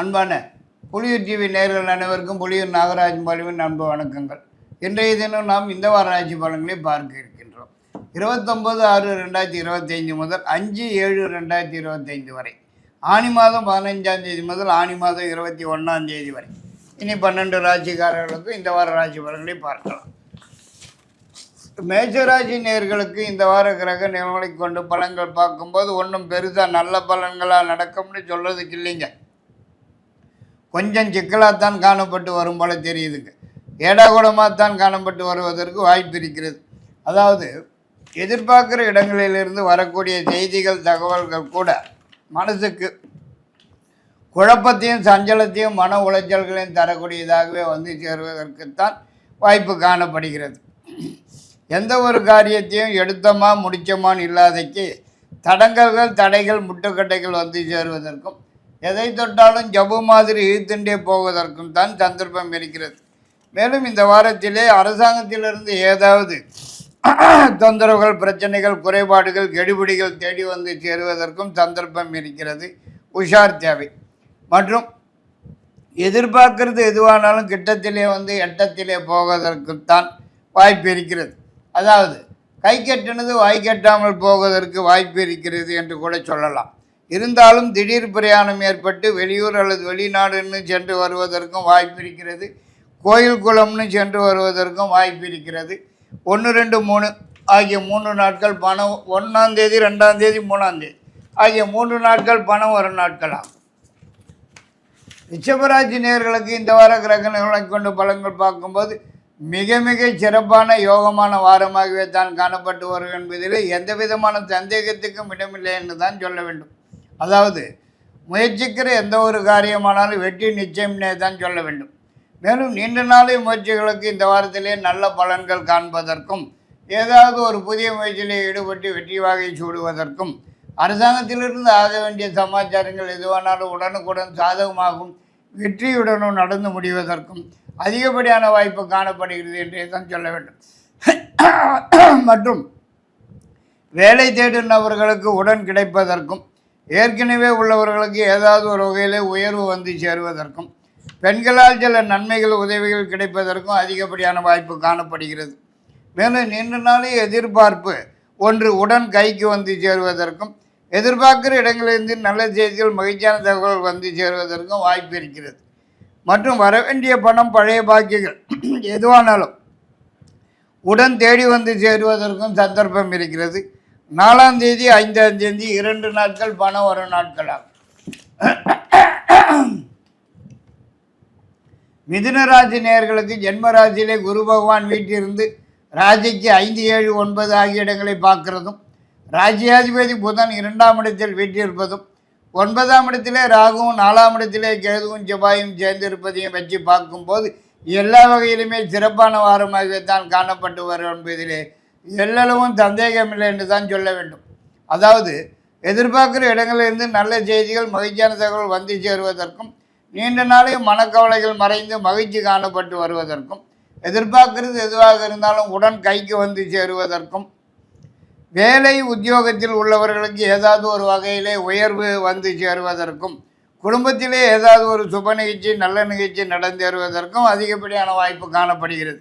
அன்பான புலியூர் டிவி நேர்கள் அனைவருக்கும் புலியூர் நாகராஜ் பாலுவின் அன்பு வணக்கங்கள். இன்றைய தினம் நாம் இந்த வார ராசி பலன்களை பார்க்க இருக்கின்றோம். இருபத்தொம்பது ஆறு ரெண்டாயிரத்தி இருபத்தைந்து முதல் அஞ்சு ஏழு ரெண்டாயிரத்தி இருபத்தைந்து வரை. ஆனி மாதம் பதினைஞ்சாம் தேதி முதல் ஆனி மாதம் இருபத்தி ஒன்றாம் தேதி வரை. இனி பன்னெண்டு ராசிக்காரர்களுக்கும் இந்த வார ராசி பலன்களை பார்க்கலாம். மேஜராஜி நேர்களுக்கு இந்த வார கிரக நிலைகளை கொண்டு பலன்கள் பார்க்கும்போது ஒன்றும் பெருசாக நல்ல பலன்களாக நடக்கும்னு சொல்கிறதுக்கு இல்லைங்க. கொஞ்சம் சிக்கலாகத்தான் காணப்பட்டு வரும் போல தெரியுதுங்க. ஏடாகூடமாகத்தான் காணப்பட்டு வருவதற்கு வாய்ப்பு இருக்கிறது. அதாவது எதிர்பார்க்குற இடங்களிலிருந்து வரக்கூடிய செய்திகள் தகவல்கள் கூட மனசுக்கு குழப்பத்தையும் சஞ்சலத்தையும் மன உளைச்சல்களையும் தரக்கூடியதாகவே வந்து சேருவதற்குத்தான் வாய்ப்பு காணப்படுகிறது. எந்த ஒரு காரியத்தையும் எடுத்தோமா முடிச்சோமான்னு இல்லாதைக்கு தடங்கல்கள் தடைகள் முட்டுக்கட்டைகள் வந்து சேருவதற்கும் எதை தொட்டாலும் ஜபு மாதிரி இழுத்துண்டே போவதற்கும் தான் சந்தர்ப்பம் இருக்கிறது. மேலும் இந்த வாரத்திலே அரசாங்கத்திலிருந்து ஏதாவது தொந்தரவுகள் பிரச்சனைகள் குறைபாடுகள் கெடுபிடிகள் தேடி வந்து சேருவதற்கும் சந்தர்ப்பம் இருக்கிறது. உஷார் தேவை. மற்றும் எதிர்பார்க்கறது எதுவானாலும் கிட்டத்திலே வந்து எட்டத்திலே போவதற்குத்தான் வாய்ப்பு இருக்கிறது. அதாவது கை கட்டினது வாய் கட்டாமல் போவதற்கு வாய்ப்பு இருக்கிறது என்று கூட சொல்லலாம். இருந்தாலும் திடீர் பிரயாணம் ஏற்பட்டு வெளியூர் அல்லது வெளிநாடுன்னு சென்று வருவதற்கும் வாய்ப்பு இருக்கிறது. கோயில் குளம்னு சென்று வருவதற்கும் வாய்ப்பு இருக்கிறது. ஒன்று ரெண்டு மூணு ஆகிய மூன்று நாட்கள் பணம் ஒன்றாம் தேதி ரெண்டாம் தேதி மூணாம் தேதி ஆகிய மூன்று நாட்கள் பணம் வரும் நாட்களாகும் ரிஷபராசி நேர்களுக்கு இந்த வார கிரகணங்களை கொண்டு பலன்கள் பார்க்கும்போது மிக மிக சிறப்பான யோகமான வாரமாகவே தான் காணப்பட்டு வரும் என்பதில் எந்த விதமான சந்தேகத்துக்கும் இடமில்லை என்று தான் சொல்ல வேண்டும். அதாவது முயற்சிக்கிற எந்த ஒரு காரியமானாலும் வெற்றி நிச்சயம்னே தான் சொல்ல வேண்டும். மேலும் நீண்ட நாளை முயற்சிகளுக்கு இந்த வாரத்திலே நல்ல பலன்கள் காண்பதற்கும் ஏதாவது ஒரு புதிய முயற்சியிலே ஈடுபட்டு வெற்றி வாகை சூடுவதற்கும் அரசாங்கத்திலிருந்து ஆக வேண்டிய சமாச்சாரங்கள் எதுவானாலும் உடனுக்குடன் சாதகமாகும் வெற்றியுடனும் நடந்து முடிவதற்கும் அதிகப்படியான வாய்ப்பு காணப்படுகிறது என்றே தான் சொல்ல வேண்டும். மற்றும் வேலை தேடும் நபர்களுக்கு உடன் கிடைப்பதற்கும் ஏற்கனவே உள்ளவர்களுக்கு ஏதாவது ஒரு வகையில் உயர்வு வந்து சேருவதற்கும் பெண்களால் சில நன்மைகள் உதவிகள் கிடைப்பதற்கும் அதிகப்படியான வாய்ப்பு காணப்படுகிறது. மேலும் நீண்ட நாளே எதிர்பார்ப்பு ஒன்று உடன் கைக்கு வந்து சேருவதற்கும் எதிர்பார்க்கிற இடங்களிலிருந்து நல்ல செய்திகள் மகிழ்ச்சியான தகவல் வந்து சேருவதற்கும் வாய்ப்பு இருக்கிறது. மற்றும் வரவேண்டிய பணம் பழைய பாக்கியங்கள் எதுவானாலும் உடன் தேடி வந்து சேருவதற்கும் சந்தர்ப்பம் இருக்கிறது. நாலாம் தேதி ஐந்தாம் தேதி இரண்டு நாட்கள் பணம் வரும் நாட்களாகும் மிதுன ராசி நேயர்களுக்கு ஜென்ம குரு பகவான் வீட்டிலிருந்து ராஜிக்கு ஐந்து ஏழு ஒன்பது ஆகிய இடங்களை பார்க்கிறதும் ராஜ்யாதிபதி புதன் இரண்டாம் இடத்தில் வீட்டிருப்பதும் ஒன்பதாம் இடத்திலே ராகுவும் நாலாம் இடத்திலே கேதுவும் செவ்வாயும் சேர்ந்திருப்பதையும் வச்சு பார்க்கும்போது எல்லா வகையிலுமே சிறப்பான வாரமாகவே தான் காணப்பட்டு வரும் என்பதிலே எல்லளவும் சந்தேகமில்லை என்று தான் சொல்ல வேண்டும். அதாவது எதிர்பார்க்கிற இடங்களிலிருந்து நல்ல செய்திகள் மகிழ்ச்சியான தகவல் வந்து சேருவதற்கும் நீண்ட நாளையும் மனக்கவலைகள் மறைந்து மகிழ்ச்சி காணப்பட்டு வருவதற்கும் எதிர்பார்க்கிறது எதுவாக இருந்தாலும் உடன் கைக்கு வந்து சேருவதற்கும் வேலை உத்தியோகத்தில் உள்ளவர்களுக்கு ஏதாவது ஒரு வகையிலே உயர்வு வந்து சேருவதற்கும் குடும்பத்திலே ஏதாவது ஒரு சுப நிகழ்ச்சி நல்ல நிகழ்ச்சி நடந்தேறுவதற்கும் அதிகப்படியான வாய்ப்பு காணப்படுகிறது.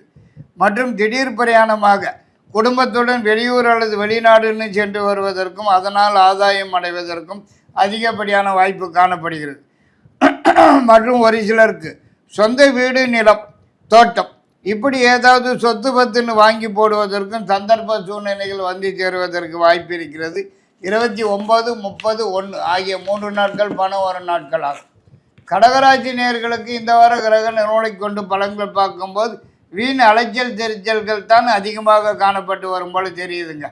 மற்றும் திடீர் பிரயாணமாக குடும்பத்துடன் வெளியூர் அல்லது வெளிநாடுன்னு சென்று வருவதற்கும் அதனால் ஆதாயம் அடைவதற்கும் அதிகப்படியான வாய்ப்பு காணப்படுகிறது. மற்றும் ஒரு சிலருக்கு சொந்த வீடு நிலம் தோட்டம் இப்படி ஏதாவது சொத்து பத்துன்னு வாங்கி போடுவதற்கும் சந்தர்ப்ப சூழ்நிலைகள் வந்து சேருவதற்கு வாய்ப்பு இருக்கிறது. இருபத்தி ஒம்பது முப்பது ஒன்று ஆகிய மூன்று நாட்கள் பணம் வரும் நாட்கள் ஆகும் கடகராசி நேர்களுக்கு இந்த வார கிரக நிறுவனை கொண்டு பலன்கள் பார்க்கும்போது வீண் அலைச்சல் தெரிச்சல்கள் தான் அதிகமாக காணப்பட்டு வரும் போல தெரியுதுங்க.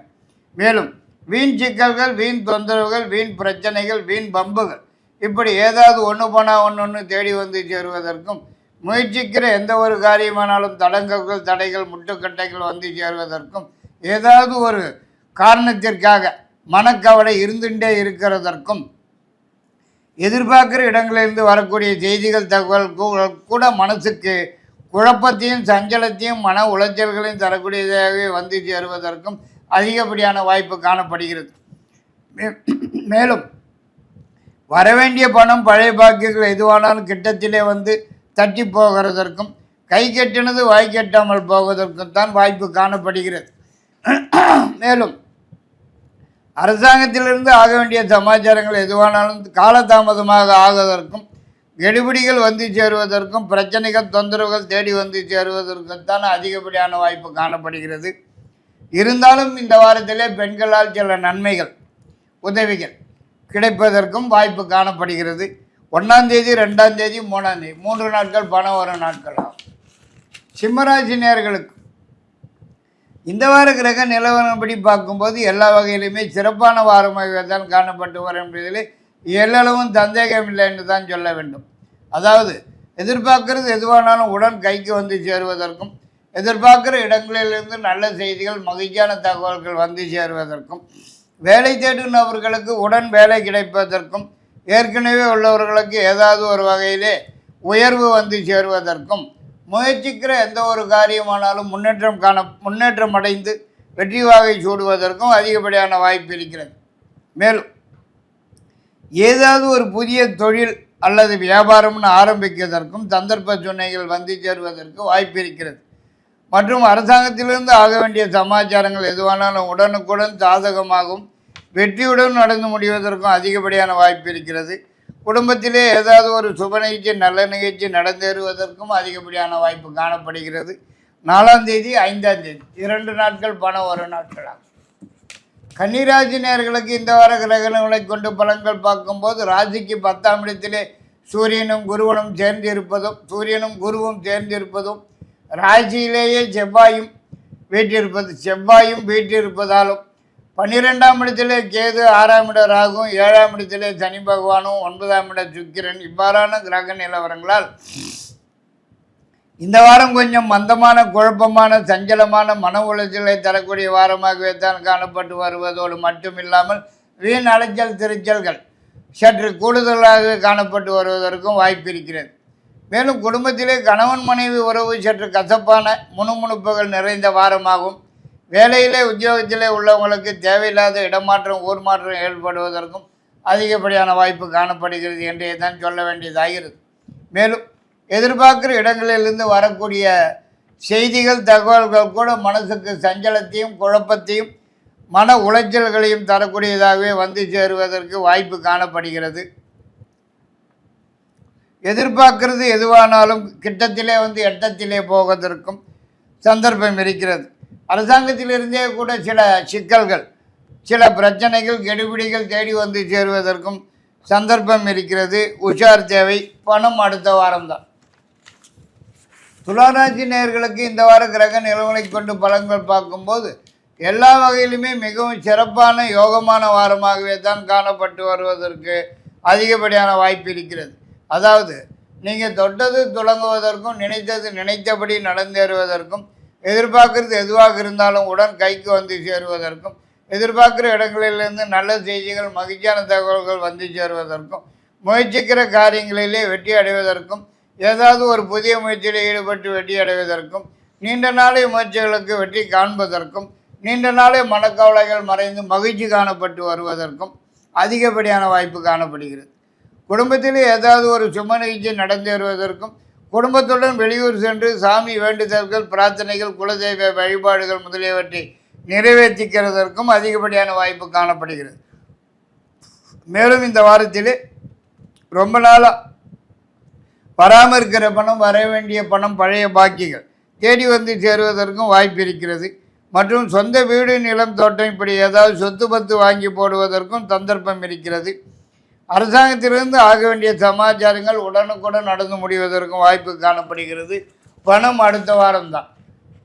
மேலும் வீண் சிக்கல்கள் வீண் தொந்தரவுகள் வீண் பிரச்சனைகள் வீண் பம்புகள் இப்படி ஏதாவது ஒன்று போனால் ஒன்று ஒன்று தேடி வந்து சேருவதற்கும் முயற்சிக்கிற எந்த ஒரு காரியமானாலும் தடங்கல்கள் தடைகள் முட்டுக்கட்டைகள் வந்து சேருவதற்கும் ஏதாவது ஒரு காரணத்திற்காக மனக்கவலை இருந்துட்டே இருக்கிறதற்கும் எதிர்பார்க்குற இடங்களிலிருந்து வரக்கூடிய செய்திகள் தகவல் கூ- கூட மனசுக்கு குழப்பத்தையும் சஞ்சலத்தையும் மன உளைச்சல்களையும் தரக்கூடியதாகவே வந்து சேருவதற்கும் அதிகப்படியான வாய்ப்பு காணப்படுகிறது. மே- மேலும் வரவேண்டிய பணம் பழைய பாக்கியங்கள் எதுவானாலும் கிட்டத்திலே வந்து தட்டி போகிறதற்கும் கை கெட்டினது வாய் கெட்டாமல் போவதற்கும் தான் வாய்ப்பு காணப்படுகிறது. மேலும் அரசாங்கத்திலிருந்து ஆக வேண்டிய சமாச்சாரங்கள் எதுவானாலும் காலதாமதமாக ஆகுவதற்கும் கெடுபிடிகள் வந்து சேருவதற்கும் பிரச்சனைகள் தொந்தரவுகள் தேடி வந்து சேருவதற்கும் தான் அதிகப்படியான வாய்ப்பு காணப்படுகிறது. இருந்தாலும் இந்த வாரத்திலே பெண்களால் சில நன்மைகள் உதவிகள் கிடைப்பதற்கும் வாய்ப்பு காணப்படுகிறது. ஒன்றாம் தேதி ரெண்டாம் தேதி மூணாம் தேதி மூன்று நாட்கள் பணம் வரும் நாட்கள் ஆகும். சிம்மராசினியர்களுக்கு இந்த வார கிரக நிலவரப்படி பார்க்கும்போது எல்லா வகையிலுமே சிறப்பான வாரமாக தான் காணப்பட்டு வரும் என்பதிலே எல்லளவும் சந்தேகம் இல்லை என்று தான் சொல்ல வேண்டும். அதாவது எதிர்பார்க்கறது எதுவானாலும் உடன் கைக்கு வந்து சேருவதற்கும் எதிர்பார்க்குற இடங்களிலிருந்து நல்ல செய்திகள் மகிழ்ச்சியான தகவல்கள் வந்து சேருவதற்கும் வேலை தேடுனவர்களுக்கு உடன் வேலை கிடைப்பதற்கும் ஏற்கனவே உள்ளவர்களுக்கு ஏதாவது ஒரு வகையிலே உயர்வு வந்து சேருவதற்கும் முயற்சிக்கிற எந்த ஒரு காரியமானாலும் முன்னேற்றம் காண முன்னேற்றம் அடைந்து வெற்றி வாகை சூடுவதற்கும் அதிகப்படியான வாய்ப்பு இருக்கிறது. மேலும் ஏதாவது ஒரு புதிய தொழில் அல்லது வியாபாரம்னு ஆரம்பிக்கிறதற்கும் சந்தர்ப்ப சுனைகள் வந்து சேருவதற்கு வாய்ப்பு இருக்கிறது. மற்றும் அரசாங்கத்திலிருந்து ஆக வேண்டிய சமாச்சாரங்கள் எதுவானாலும் உடனுக்குடன் சாதகமாகவும் வெற்றியுடன் நடந்து முடிவதற்கும் அதிகப்படியான வாய்ப்பு இருக்கிறது. குடும்பத்திலே ஏதாவது ஒரு சுப நிகழ்ச்சி நல்ல நிகழ்ச்சி நடந்தேறுவதற்கும் அதிகப்படியான வாய்ப்பு காணப்படுகிறது. நாலாம் தேதி ஐந்தாம் தேதி. இரண்டு நாட்கள் பணம் ஒரு நாட்களாகும். கன்னிராசி நேர்களுக்கு இந்த வார கிரகணங்களை கொண்டு பலன்கள் பார்க்கும்போது ராசிக்கு பத்தாம் இடத்திலே சூரியனும் குருவனும் சேர்ந்து இருப்பதும் சூரியனும் குருவும் சேர்ந்து இருப்பதும் ராசியிலேயே செவ்வாயும் வீட்டிருப்பது செவ்வாயும் வீட்டிருப்பதாலும் பன்னிரெண்டாம் இடத்திலே கேது ஆறாம் இட ராகும் ஏழாம் இடத்திலே சனி பகவானும் ஒன்பதாம் இட சுக்கிரன். இவ்வாறான கிரக நிலவரங்களால் இந்த வாரம் கொஞ்சம் மந்தமான குழப்பமான சஞ்சலமான மன உளைச்சலை தரக்கூடிய வாரமாகவே தான் காணப்பட்டு வருவதோடு மட்டுமில்லாமல் வீண் அலைச்சல் திருச்சல்கள் சற்று கூடுதலாக காணப்பட்டு வருவதற்கும் வாய்ப்பு இருக்கிறது. மேலும் குடும்பத்திலே கணவன் மனைவி உறவு சற்று கசப்பான முணுமுணுப்புகள் நிறைந்த வாரமாகும். வேலையிலே உத்தியோகத்திலே உள்ளவங்களுக்கு தேவையில்லாத இடமாற்றம் ஊர் மாற்றம் ஏற்படுவதற்கும் அதிகப்படியான வாய்ப்பு காணப்படுகிறது என்றே தான் சொல்ல வேண்டியதாகிறது. மேலும் எதிர்பார்க்குற இடங்களிலிருந்து வரக்கூடிய செய்திகள் தகவல்கள் கூட மனசுக்கு சஞ்சலத்தையும் குழப்பத்தையும் மன உளைச்சல்களையும் தரக்கூடியதாகவே வந்து சேருவதற்கு வாய்ப்பு காணப்படுகிறது. எதிர்பார்க்கிறது எதுவானாலும் கிட்டத்திலே வந்து எட்டத்திலே போவதற்கும் சந்தர்ப்பம் இருக்கிறது. அரசாங்கத்திலிருந்தே கூட சில சிக்கல்கள் சில பிரச்சனைகள் கெடுபிடிகள் தேடி வந்து சேருவதற்கும் சந்தர்ப்பம் இருக்கிறது. உஷார் தேவை. பணம் அடுத்த வாரம்தான். துளாராசி நேயர்களுக்கு இந்த வார கிரக நிலவுகளை கொண்டு பலன்கள் பார்க்கும்போது எல்லா வகையிலுமே மிகவும் சிறப்பான யோகமான வாரமாகவே தான் காணப்பட்டு வருவதற்கு அதிகப்படியான வாய்ப்பு இருக்கிறது. அதாவது நீங்கள் தொட்டது தொடங்குவதற்கும் நினைத்தது நினைத்தபடி நடந்தேறுவதற்கும் எதிர்பார்க்கறது எதுவாக இருந்தாலும் உடன் கைக்கு வந்து சேருவதற்கும் எதிர்பார்க்குற இடங்களிலிருந்து நல்ல செய்திகள் மகிழ்ச்சியான தகவல்கள் வந்து சேருவதற்கும் முயற்சிக்கிற காரியங்களிலே வெற்றி அடைவதற்கும் ஏதாவது ஒரு புதிய முயற்சியில் ஈடுபட்டு வெற்றி அடைவதற்கும் நீண்ட நாளே முயற்சிகளுக்கு வெற்றி காண்பதற்கும் நீண்ட நாளே மனக்கவலைகள் மறைந்து மகிழ்ச்சி காணப்பட்டு வருவதற்கும் அதிகப்படியான வாய்ப்பு காணப்படுகிறது. குடும்பத்தில் ஏதாவது ஒரு சும நிகழ்ச்சி நடந்தேறுவதற்கும் குடும்பத்துடன் வெளியூர் சென்று சாமி வேண்டுதல்கள் பிரார்த்தனைகள் குலதெய்வ வழிபாடுகள் முதலியவற்றை நிறைவேற்றிக்கிறதற்கும் அதிகப்படியான வாய்ப்பு காணப்படுகிறது. மேலும் இந்த வாரத்தில் ரொம்ப நாளாக பராமரிக்கிற பணம் வர வேண்டிய பணம் பழைய பாக்கிகள். தேடி வந்து சேருவதற்கும் வாய்ப்பு இருக்கிறது. மற்றும் சொந்த வீடு நிலம் தோட்டம் இப்படி ஏதாவது சொத்து பத்து வாங்கி போடுவதற்கும் சந்தர்ப்பம் இருக்கிறது. அரசாங்கத்திலிருந்து ஆக வேண்டிய சமாச்சாரங்கள் உடனுக்குடன் நடந்து முடிவதற்கும் வாய்ப்பு காணப்படுகிறது. பணம் அடுத்த வாரம்தான்.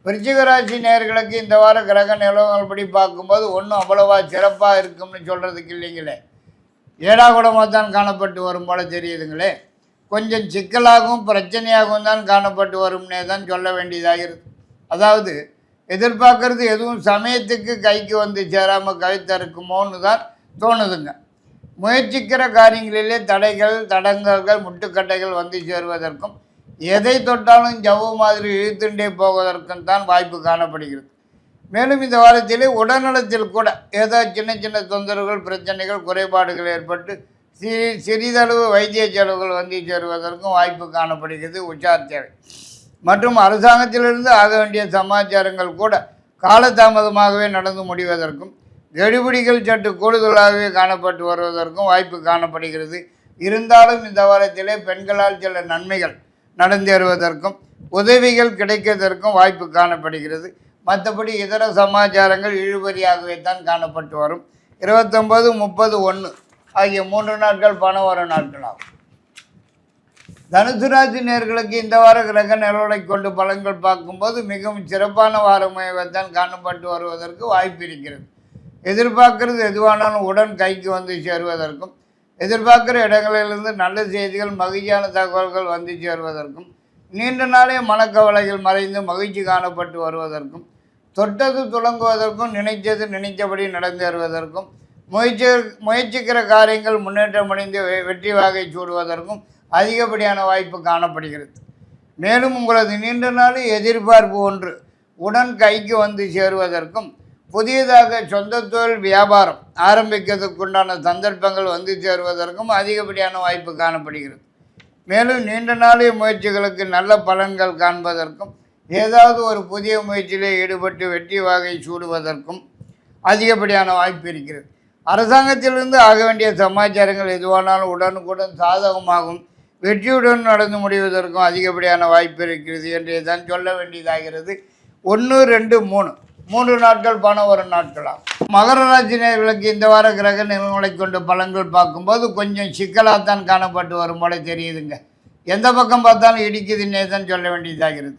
தான் ராசி நேர்களுக்கு இந்த வார கிரக நிலவரங்கள் படி பார்க்கும்போது ஒன்றும் அவ்வளவா சிறப்பாக இருக்கும்னு சொல்கிறதுக்கு இல்லைங்களே. ஏடாகுடமாக தான் காணப்பட்டு வரும் போல தெரியுதுங்களே. கொஞ்சம் சிக்கலாகவும் பிரச்சனையாகவும் தான் காணப்பட்டு வரும்னே தான் சொல்ல வேண்டியதாகிறது அதாவது எதிர்பார்க்கறது எதுவும் சமயத்துக்கு கைக்கு வந்து சேராமல் கவித்தறுக்குமோன்னு தான் தோணுதுங்க. முயற்சிக்கிற காரியங்களிலே தடைகள் தடங்கல்கள் முட்டுக்கட்டைகள் வந்து சேருவதற்கும் எதை தொட்டாலும் ஜவ்வு மாதிரி இழுத்துண்டே போவதற்கும் தான் வாய்ப்பு காணப்படுகிறது. மேலும் இந்த வாரத்திலே உடல்நலத்தில் கூட ஏதோ சின்ன சின்ன தொந்தரவுகள் பிரச்சனைகள் குறைபாடுகள் ஏற்பட்டு சிறி சிறிதளவு வைத்திய செலவுகள் வந்து சேருவதற்கும் வாய்ப்பு காணப்படுகிறது உஷார் தேவை. மற்றும் அரசாங்கத்திலிருந்து ஆக வேண்டிய சமாச்சாரங்கள் கூட காலதாமதமாகவே நடந்து முடிவதற்கும் கெடுபிடிகள் சற்று கூடுதலாகவே காணப்பட்டு வருவதற்கும் வாய்ப்பு காணப்படுகிறது. இருந்தாலும் இந்த வாரத்திலே பெண்களால் சில நன்மைகள் நடந்தேறுவதற்கும் உதவிகள் கிடைக்கிறதற்கும் வாய்ப்பு காணப்படுகிறது. மற்றபடி இதர சமாச்சாரங்கள் இழுபறியாகவே தான் காணப்பட்டு வரும். இருபத்தொம்பது முப்பது ஒன்று ஆகிய மூன்று நாட்கள் பணம் வரும் நாட்கள் ஆகும். தனுசு ராசி நேர்களுக்கு இந்த வார கிரக நிலவரை கொண்டு பலன்கள் பார்க்கும்போது மிகவும் சிறப்பான வாரமாகத்தான் காணப்பட்டு வருவதற்கு வாய்ப்பு இருக்கிறது. எதிர்பார்க்கிறது எதுவானாலும் உடன் கைக்கு வந்து சேருவதற்கும் எதிர்பார்க்குற இடங்களிலிருந்து நல்ல செய்திகள் மகிழ்ச்சியான தகவல்கள் வந்து சேருவதற்கும் நீண்ட நாளே மனக்கவலைகள் மறைந்து மகிழ்ச்சி காணப்பட்டு வருவதற்கும் தொட்டது துளங்குவதற்கும் நினைத்தது நினைத்தபடி நடந்தேறுவதற்கும் முயற்சி முயற்சிக்கிற காரியங்கள் முன்னேற்றம் அடைந்து வெ- வெற்றி வாகை சூடுவதற்கும் அதிகப்படியான வாய்ப்பு காணப்படுகிறது. மேலும் உங்களது நீண்ட நாள் எதிர்பார்ப்பு ஒன்று உடன் கைக்கு வந்து சேருவதற்கும் புதியதாக சொந்த தொழில் வியாபாரம் ஆரம்பிக்கிறதுக்குண்டான சந்தர்ப்பங்கள் வந்து சேருவதற்கும் அதிகப்படியான வாய்ப்பு காணப்படுகிறது. மேலும் நீண்ட நாளைய முயற்சிகளுக்கு நல்ல பலன்கள் காண்பதற்கும் ஏதாவது ஒரு புதிய முயற்சியிலே ஈடுபட்டு வெற்றி வாகை சூடுவதற்கும் அதிகப்படியான வாய்ப்பு இருக்கிறது. அரசாங்கத்திலிருந்து ஆக வேண்டிய சமாச்சாரங்கள் எதுவானாலும் உடனுக்குடன் சாதகமாகும். வெற்றியுடன் நடந்து முடிவதற்கும் அதிகப்படியான வாய்ப்பு இருக்கிறது என்று தான் சொல்ல வேண்டியதாகிறது. ஒன்று ரெண்டு மூணு. மூன்று நாட்கள் பணம் வரும் நாட்களாகும் மகர ராசினியர்களுக்கு இந்த வார கிரக நிலங்களை கொண்டு பலன்கள் பார்க்கும்போது கொஞ்சம் சிக்கலாகத்தான் காணப்பட்டு வரும் போல தெரியுதுங்க. எந்த பக்கம் பார்த்தாலும் இடிக்குதுன்னே தான் சொல்ல வேண்டியதாகிறது.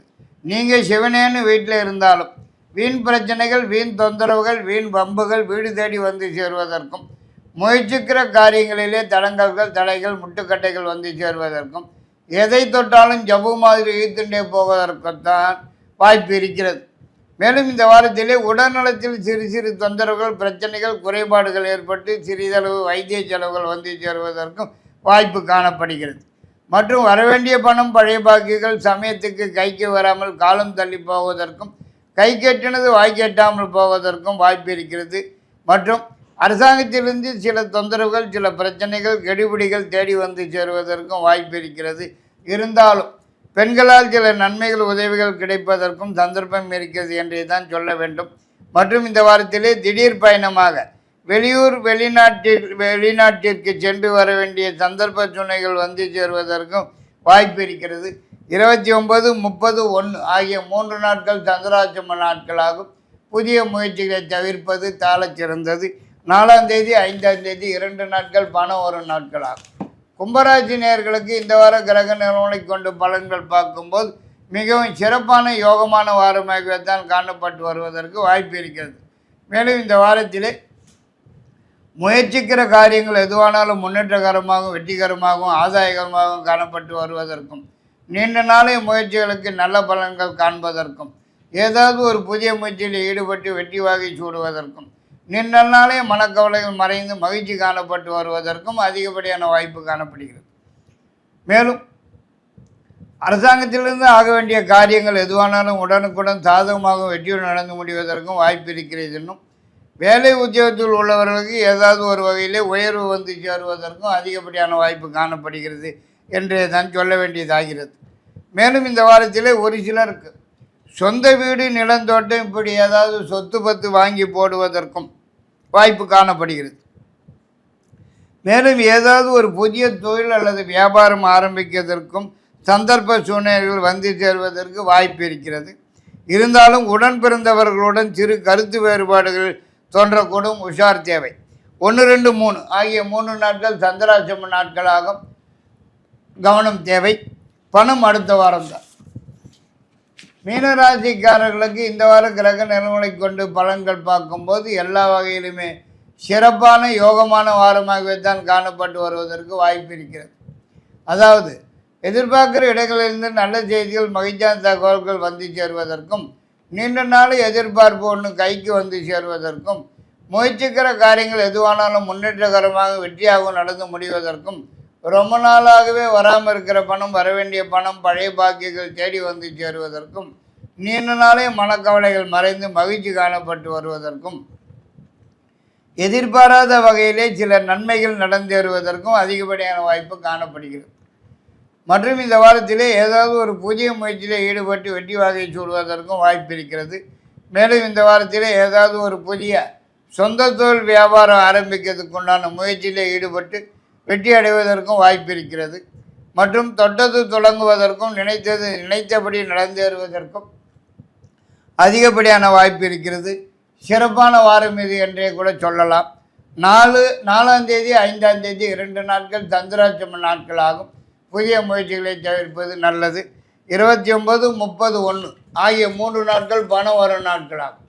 நீங்கள் சிவனேன்னு வீட்டில் இருந்தாலும் வீண் பிரச்சனைகள் வீண் தொந்தரவுகள் வீண் வம்புகள் வீடு தேடி வந்து சேருவதற்கும் முயற்சிக்கிற காரியங்களிலே தடங்கல்கள் தடைகள் முட்டுக்கட்டைகள் வந்து சேருவதற்கும் எதை தொட்டாலும் ஜவ்வு மாதிரி இழுத்துண்டே போவதற்குத்தான் வாய்ப்பு இருக்கிறது. மேலும் இந்த வாரத்திலே உடல்நலத்தில் சிறு சிறு தொந்தரவுகள் பிரச்சனைகள் குறைபாடுகள் ஏற்பட்டு சிறிதளவு வைத்திய செலவுகள் வந்து சேருவதற்கும் வாய்ப்பு காணப்படுகிறது. மற்றும் வரவேண்டிய பணம் பழைய பாக்கிகள் சமயத்துக்கு கைக்கு வராமல் காலம் தள்ளி போவதற்கும் கை கெட்டினது வாய் கெட்டாமல் போவதற்கும் வாய்ப்பு இருக்கிறது. மற்றும் அரசாங்கத்திலிருந்து சில தொந்தரவுகள் சில பிரச்சனைகள் கெடுபிடிகள் தேடி வந்து சேருவதற்கும் வாய்ப்பு இருக்கிறது. இருந்தாலும் பெண்களால் சில நன்மைகள் உதவிகள் கிடைப்பதற்கும் சந்தர்ப்பம் இருக்கிறது என்றே தான் சொல்ல வேண்டும். மற்றும் இந்த வாரத்திலே திடீர் பயணமாக வெளியூர் வெளிநாட்டில் வெளிநாட்டிற்கு சென்று வர வேண்டிய சந்தர்ப்ப சூழ்நிலைகள் வந்து சேருவதற்கும் வாய்ப்பு இருக்கிறது. இருபத்தி ஒன்பது முப்பது ஒன்று ஆகிய மூன்று நாட்கள் சந்திராசிரம நாட்களாகும். புதிய முயற்சிகளை தவிர்ப்பது தாளச் சிறந்தது நாலாம் தேதி ஐந்தாம் தேதி இரண்டு நாட்கள் பணம் வரும் நாட்களாகும். கும்பராசி நேர்களுக்கு இந்த வார கிரக நிலவனை கொண்டு பலன்கள் பார்க்கும்போது மிகவும் சிறப்பான யோகமான வாரமாகவே தான் காணப்பட்டு வருவதற்கு வாய்ப்பு இருக்கிறது. மேலும் இந்த வாரத்திலே முயற்சிக்கிற காரியங்கள் எதுவானாலும் முன்னேற்றகரமாகவும் வெற்றிகரமாகவும் ஆதாயகரமாகவும் காணப்பட்டு வருவதற்கும் நீண்ட நாளைய முயற்சிகளுக்கு நல்ல பலன்கள் காண்பதற்கும் ஏதாவது ஒரு புதிய முயற்சியில் ஈடுபட்டு வெற்றி வாகை சூடுவதற்கும் நீண்ட நாளே மனக்கவலைகள் மறைந்து மகிழ்ச்சி காணப்பட்டு வருவதற்கும் அதிகப்படியான வாய்ப்பு காணப்படுகிறது. மேலும் அரசாங்கத்திலிருந்து ஆக வேண்டிய காரியங்கள் எதுவானாலும் உடனுக்குடன் சாதகமாக வெற்றியுடன் நடந்து முடிவதற்கும் வாய்ப்பு இருக்கிறது இன்னும் வேலை உத்தியோகத்தில் உள்ளவர்களுக்கு ஏதாவது ஒரு வகையிலே உயர்வு வந்து சேருவதற்கும் அதிகப்படியான வாய்ப்பு காணப்படுகிறது. என்றே தான் சொல்ல வேண்டியதாகிறது. மேலும் இந்த வாரத்திலே ஒரு சிலருக்கு சொந்த வீடு நிலந்தோட்டம் இப்படி ஏதாவது சொத்து பத்து வாங்கி போடுவதற்கும் வாய்ப்பு காணப்படுகிறது. மேலும் ஏதாவது ஒரு புதிய தொழில் அல்லது வியாபாரம் ஆரம்பிக்கிறதற்கும் சந்தர்ப்ப சூழ்நிலைகள் வந்து சேர்வதற்கு வாய்ப்பு இருக்கிறது. இருந்தாலும் உடன் பிறந்தவர்களுடன் சிறு கருத்து வேறுபாடுகள் தோன்றக்கூடும். உஷார் தேவை. ஒன்று ரெண்டு மூணு ஆகிய மூணு நாட்கள் சந்திராசிரம நாட்களாகும். கவனம் தேவை பணம் அடுத்த வாரம்தான். மீனராசிக்காரர்களுக்கு இந்த வார கிரக நிலவனை கொண்டு பலன்கள் பார்க்கும்போது எல்லா வகையிலுமே சிறப்பான யோகமான வாரமாகவே தான் காணப்பட்டு வருவதற்கு வாய்ப்பு இருக்கிறது. அதாவது எதிர்பார்க்குற இடங்களிலிருந்து நல்ல செய்திகள் மகிழ்ச்சியான தகவல்கள் வந்து சேருவதற்கும் நீண்ட நாள் எதிர்பார்ப்பு ஒன்று கைக்கு வந்து சேருவதற்கும் முயற்சிக்கிற காரியங்கள் எதுவானாலும் முன்னேற்றகரமாக வெற்றியாகவும் நடந்து முடிவதற்கும் ரொம்ப நாளாகவே வராமல் இருக்கிற பணம் வர வேண்டிய பணம் பழைய பாக்கியங்கள் தேடி வந்து சேருவதற்கும் நீண்ட நாளே மனக்கவலைகள் மறைந்து மகிழ்ச்சி காணப்பட்டு வருவதற்கும் எதிர்பாராத வகையிலே சில நன்மைகள் நடந்தேறுவதற்கும் அதிகப்படியான வாய்ப்பு காணப்படுகிறது. மற்றும் இந்த வாரத்திலே ஏதாவது ஒரு புதிய முயற்சியில் ஈடுபட்டு வெட்டி வாகை சூடுவதற்கும் வாய்ப்பு இருக்கிறது. மேலும் இந்த வாரத்திலே ஏதாவது ஒரு புதிய சொந்த தொழில் வியாபாரம் ஆரம்பிக்கிறதுக்கு உண்டான முயற்சியில் ஈடுபட்டு வெற்றி அடைவதற்கும் வாய்ப்பு இருக்கிறது. மற்றும் தொட்டது தொடங்குவதற்கும் நினைத்தது நினைத்தபடி நடந்தேறுவதற்கும் அதிகப்படியான வாய்ப்பு இருக்கிறது. சிறப்பான வாரம் இது என்றே கூட சொல்லலாம். நாலு நாலாம் தேதி ஐந்தாம் தேதி இரண்டு நாட்கள் சந்திராட்சம நாட்கள் ஆகும். புதிய முயற்சிகளை தவிர்ப்பது நல்லது. இருபத்தி ஒன்பது முப்பது ஒன்று ஆகிய மூன்று நாட்கள் பணம் வரும் நாட்களாகும்